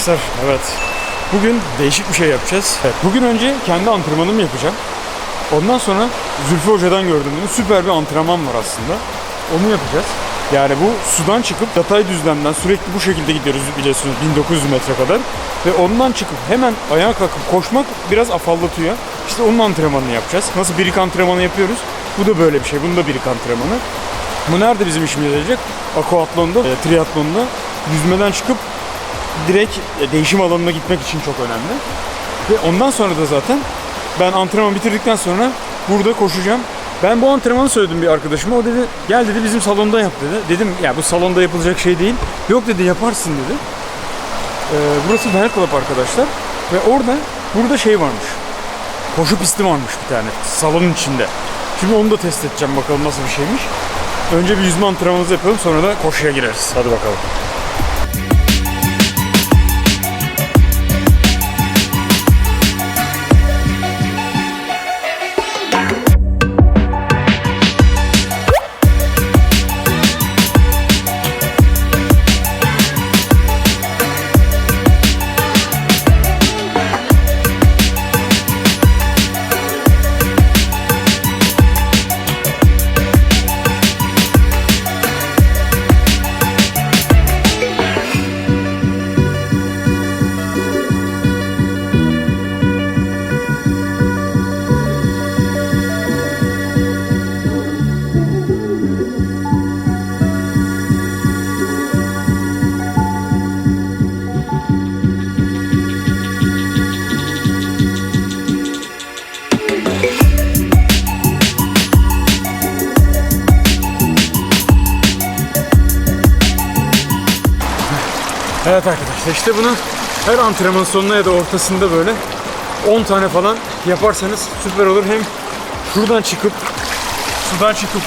Arkadaşlar. Evet. Bugün değişik bir şey yapacağız. Evet, bugün önce kendi antrenmanımı yapacağım. Ondan sonra Zülfü Hoca'dan gördüğüm süper bir antrenman var aslında. Onu yapacağız. Yani bu sudan çıkıp yatay düzlemden sürekli bu şekilde gidiyoruz biliyorsunuz 1900 metre kadar. Ve ondan çıkıp hemen ayağa kalkıp koşmak biraz afallatıyor. İşte onun antrenmanını yapacağız. Nasıl birik antrenmanı yapıyoruz? Bu da böyle bir şey. Bunun da birik antrenmanı. Bu nerede bizim işimize yarayacak? Aquatlon'da, e, triatlonda yüzmeden çıkıp direkt e, değişim alanına gitmek için çok önemli. Ve ondan sonra da zaten ben antrenman bitirdikten sonra burada koşacağım. Ben bu antrenmanı söyledim bir arkadaşıma. O dedi gel dedi bizim salonda yap dedi. Dedim ya bu salonda yapılacak şey değil. Yok dedi yaparsın dedi. Ee, burası Bell Club arkadaşlar. Ve orada burada şey varmış. Koşu pisti varmış bir tane salonun içinde. Şimdi onu da test edeceğim bakalım nasıl bir şeymiş. Önce bir yüzme antrenmanımızı yapalım sonra da koşuya gireriz. Hadi bakalım. Evet arkadaşlar işte bunu her antrenman sonuna ya da ortasında böyle 10 tane falan yaparsanız süper olur. Hem şuradan çıkıp sudan çıkıp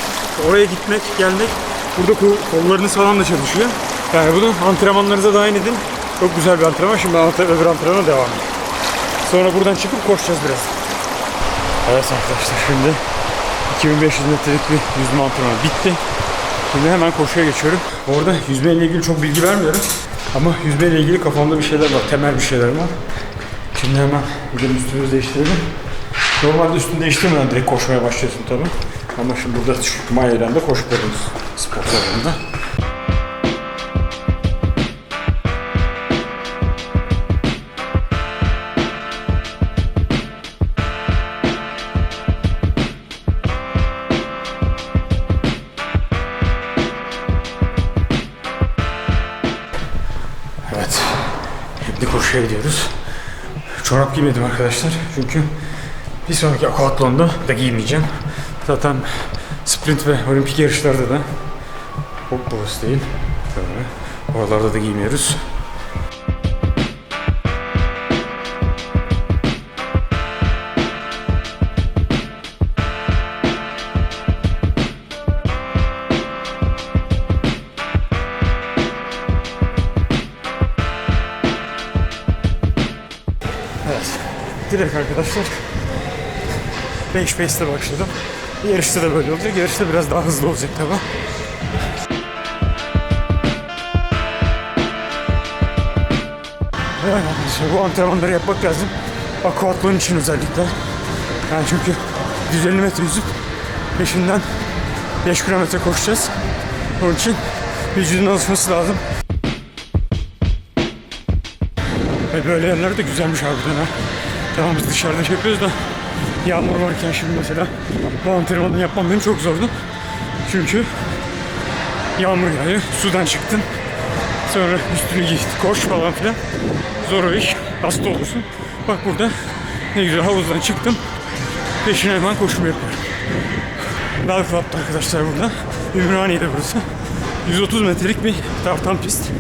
oraya gitmek, gelmek burada kol- kollarınız falan da çalışıyor. Yani bunu antrenmanlarınıza dahil edin. Çok güzel bir antrenman. Şimdi ante- öbür antrenmana devam edelim. Sonra buradan çıkıp koşacağız biraz. Evet arkadaşlar şimdi 2500 metrelik bir yüzme antrenmanı bitti. Şimdi hemen koşuya geçiyorum. Orada yüzme ile ilgili çok bilgi vermiyorum. Ama yüzme ile ilgili kafamda bir şeyler var. Temel bir şeyler var. Şimdi hemen gidelim üstümüzü değiştirelim. Normalde üstünü değiştirmeden direkt koşmaya başlıyorsun tabii. Ama şimdi burada şu mayayla da koşuyoruz spor salonunda. Çorap giymedim arkadaşlar. Çünkü bir sonraki aquatlonda da giymeyeceğim. Zaten sprint ve olimpik yarışlarda da hop burası değil. Böyle. Oralarda da giymiyoruz. Direkt arkadaşlar 5 pace'le başladım. Yarışta da böyle olacak. Yarışta biraz daha hızlı olacak tabi. Evet arkadaşlar bu antrenmanları yapmak lazım. Aquatlon için özellikle. Yani çünkü 150 metre yüzüp peşinden 5 kilometre koşacağız. Onun için vücudun alışması lazım. Ve böyle yerler de güzelmiş harbiden ha. Tamam biz dışarıda şey yapıyoruz da yağmur varken şimdi mesela bu antrenmanı yapmam benim çok zordu. Çünkü yağmur yağıyor, sudan çıktın. Sonra üstünü giy, koş falan filan. Zor o iş. Hasta olursun. Bak burada ne güzel havuzdan çıktım. Peşine hemen koşumu yapıyorum. Bel Club'da arkadaşlar burada. Ümraniye'de burası. 130 metrelik bir tartan pist.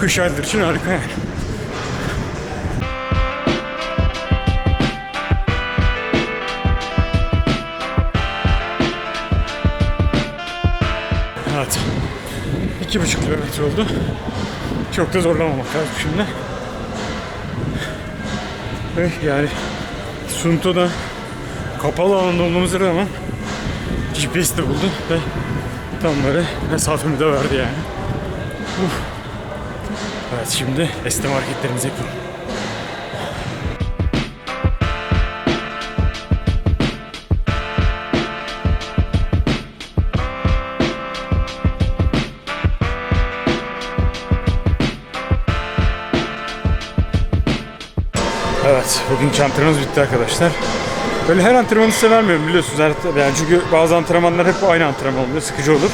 Kış ayları için harika yani. İki buçuk kilometre oldu. Çok da zorlamamak lazım şimdi. Ve yani Sunto'da kapalı alanda olmamıza rağmen GPS de buldu ve tam böyle mesafemi de verdi yani. Uf. Evet şimdi esneme hareketlerimizi yapalım. Bugünkü antrenmanımız bitti arkadaşlar. Böyle her antrenmanı size biliyorsunuz. Yani çünkü bazı antrenmanlar hep aynı antrenman oluyor, sıkıcı olur.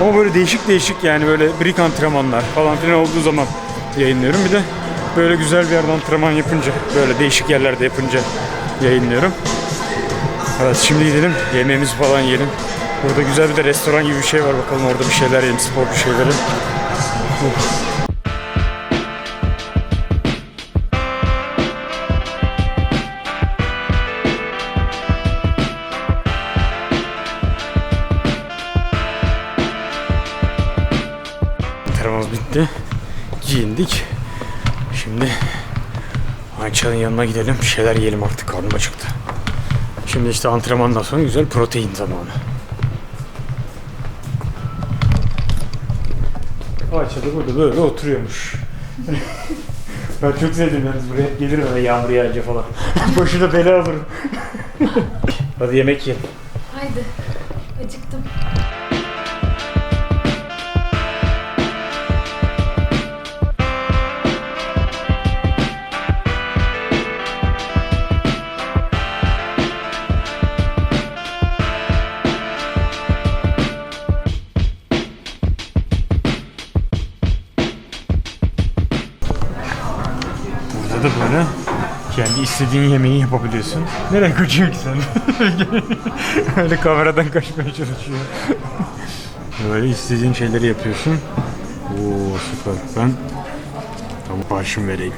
Ama böyle değişik değişik yani böyle break antrenmanlar falan filan olduğu zaman yayınlıyorum. Bir de böyle güzel bir yerde antrenman yapınca, böyle değişik yerlerde yapınca yayınlıyorum. Evet şimdi gidelim yemeğimizi falan yiyelim. Burada güzel bir de restoran gibi bir şey var bakalım orada bir şeyler yiyelim spor bir şeyleri. Antrenmanımız bitti. Giyindik. Şimdi Ayça'nın yanına gidelim. Bir şeyler yiyelim artık. Karnım acıktı. Şimdi işte antrenmandan sonra güzel protein zamanı. Ayça da burada böyle oturuyormuş. ben çok sevdim yalnız buraya gelirim öyle yağmur yağınca falan. Başına bela alırım. Hadi yemek yiyelim. Haydi. Acıktım. İstediğin yemeği yapabiliyorsun. Nereye kaçıyorsun ki sen? Öyle kameradan kaçmaya çalışıyor. böyle istediğin şeyleri yapıyorsun. Oo süper. Ben tavuk başım vereyim.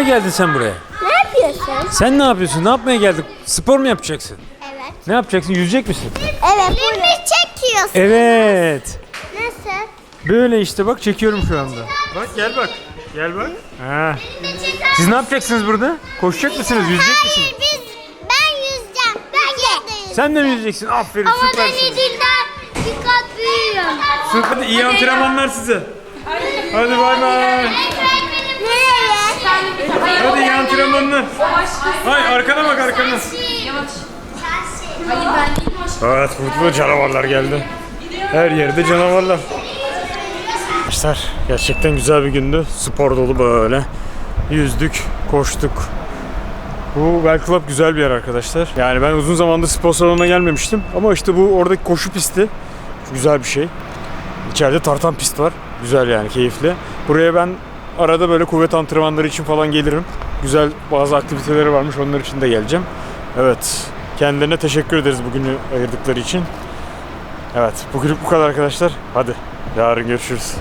Yapmaya geldin sen buraya? Ne yapıyorsun? Sen ne yapıyorsun? Ne yapmaya geldik? Spor mu yapacaksın? Evet. Ne yapacaksın? Yüzecek misin? Evet. Filmi çekiyorsun. Evet. Nasıl? Böyle işte bak çekiyorum şu anda. Bak gel bak. Gel bak. Ha. Siz ne yapacaksınız burada? Koşacak mısınız? Yüzecek misiniz? Hayır biz ben yüzeceğim. Ben de yüzeceğim. Sen de mi yüzeceksin? Aferin Ama ben süpersin. yüzünden bir kat büyüğüm. Hadi iyi antrenmanlar size. Hadi bay bay. Hadi iyi antrenmanlar. Hay arkana bak arkana. Evet burada canavarlar geldi. Her yerde canavarlar. Arkadaşlar gerçekten güzel bir gündü. Spor dolu böyle. Yüzdük, koştuk. Bu Bell Club güzel bir yer arkadaşlar. Yani ben uzun zamandır spor salonuna gelmemiştim. Ama işte bu oradaki koşu pisti güzel bir şey. İçeride tartan pist var. Güzel yani keyifli. Buraya ben arada böyle kuvvet antrenmanları için falan gelirim. Güzel bazı aktiviteleri varmış onlar için de geleceğim. Evet. Kendilerine teşekkür ederiz bugünü ayırdıkları için. Evet. Bugünlük bu kadar arkadaşlar. Hadi. Yarın görüşürüz.